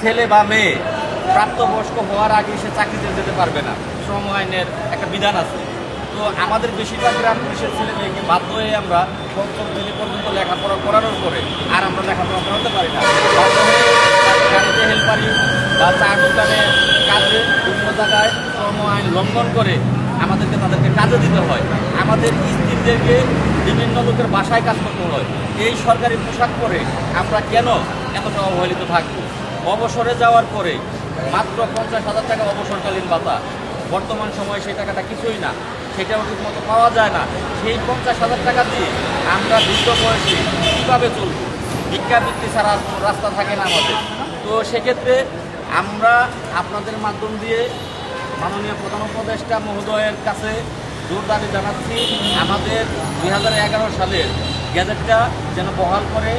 ছেলে বা মেয়ে প্রাপ্তবয়স্ক হওয়ার আগে সে চাকরিতে যেতে পারবে না। শ্রম আইনের একটা বিধান আছে। তো আমাদের বেশিরভাগ গ্রাম পুলিশের ছেলে মেয়েকে বাধ্য হয়ে আমরা পঞ্চম শ্রেণি পর্যন্ত লেখাপড়া করানোর পরে আর আমরা লেখাপড়া করাতে পারি না। গাড়িতে হেল্পারি বা চার দোকানে কাজে বিভিন্ন জায়গায় শ্রম আইন লঙ্ঘন করে আমাদেরকে তাদেরকে কাজে দিতে হয়। আমাদের স্ত্রীদেরকে বিভিন্ন লোকের বাসায় কাজ করতে হয়। এই সরকারি পোশাক পরে আমরা কেন এতটা অবহেলিত থাকব? অবসরে যাওয়ার পরে মাত্র পঞ্চাশ হাজার টাকা অবসরকালীন ভাতা। বর্তমান সময়ে সেই টাকাটা কিছুই না। সেটাও ঠিক মতো পাওয়া যায় না। সেই পঞ্চাশ হাজার টাকা দিয়ে আমরা বৃদ্ধ বয়সে কীভাবে চলব? ভিক্ষাবৃত্তি ছাড়া রাস্তা থাকে না আমাদের। তো সেক্ষেত্রে আমরা আপনাদের মাধ্যম দিয়ে মাননীয় প্রধান উপদেষ্টা মহোদয়ের কাছে জোর দাবি জানাচ্ছি। আমাদের দুই হাজার এগারো সালের গ্যাজেটটা যেন বহাল করে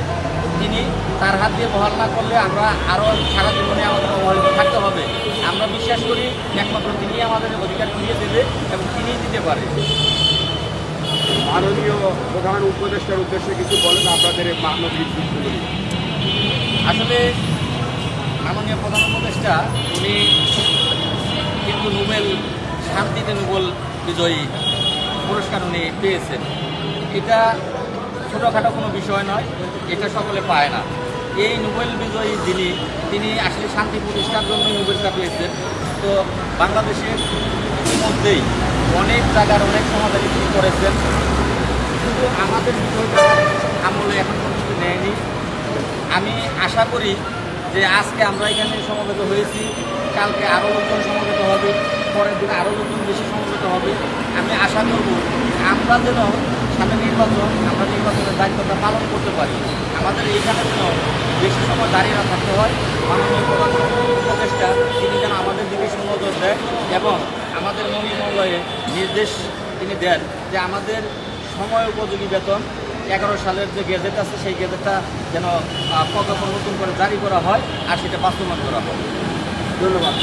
তিনি তার হাত দিয়ে বহাল না করলে আমরা আরও সারা জীবনে আমাদের অবহেলিত থাকতে হবে। আমরা বিশ্বাস করি একমাত্র তিনি আমাদের অধিকার ফিরিয়ে দেবে এবং তিনিই দিতে পারে। মাননীয় প্রধান উপদেষ্টার উদ্দেশ্যে কিছু বলেন আপনাদের মানবিক দিকগুলো। আসলে মাননীয় প্রধান উপদেষ্টা উনি কিন্তু নোবেল শান্তিতে নোবেল বিজয়ী পুরস্কার উনি পেয়েছেন। এটা ছোটোখাটো কোনো বিষয় নয়, এটা সকলে পায় না। এই নোবেল বিজয়ী যিনি, তিনি আসলে শান্তি প্রতিষ্ঠার জন্য নোবেলটা পেয়েছেন। তো বাংলাদেশের ইতিমধ্যেই অনেক জায়গার অনেক সমাধান তিনি করেছেন। কিন্তু আমাদের বিষয়টা আমলে এখন পর্যন্ত নেয়নি। আমি আশা করি যে আজকে আমরা এখানে সমবেত হয়েছি, কালকে আরও লোকজন সমবেত হবে, পরের দিন আরও লোকজন বেশি সমবেত হবে। আমি আশা করব আমরা যেন সামনে নির্বাচন, আমরা নির্বাচনের দায়িত্বটা পালন করতে পারি। আমাদের এইখানে যেন বেশি সময় দাঁড়িয়ে না থাকতে হয়, মাননীয় প্রধান তিনি যেন আমাদের দিকে সুনজর দেয় এবং আমাদের মন্ত্রণালয়ে নির্দেশ তিনি দেন যে আমাদের সময় উপযোগী বেতন, এগারো সালের যে গেজেট আছে, সেই গেজেটটা যেন পদক পরিবর্তন করে জারি করা হয় আর সেটা বাস্তবায়ন করা হয়। ধন্যবাদ।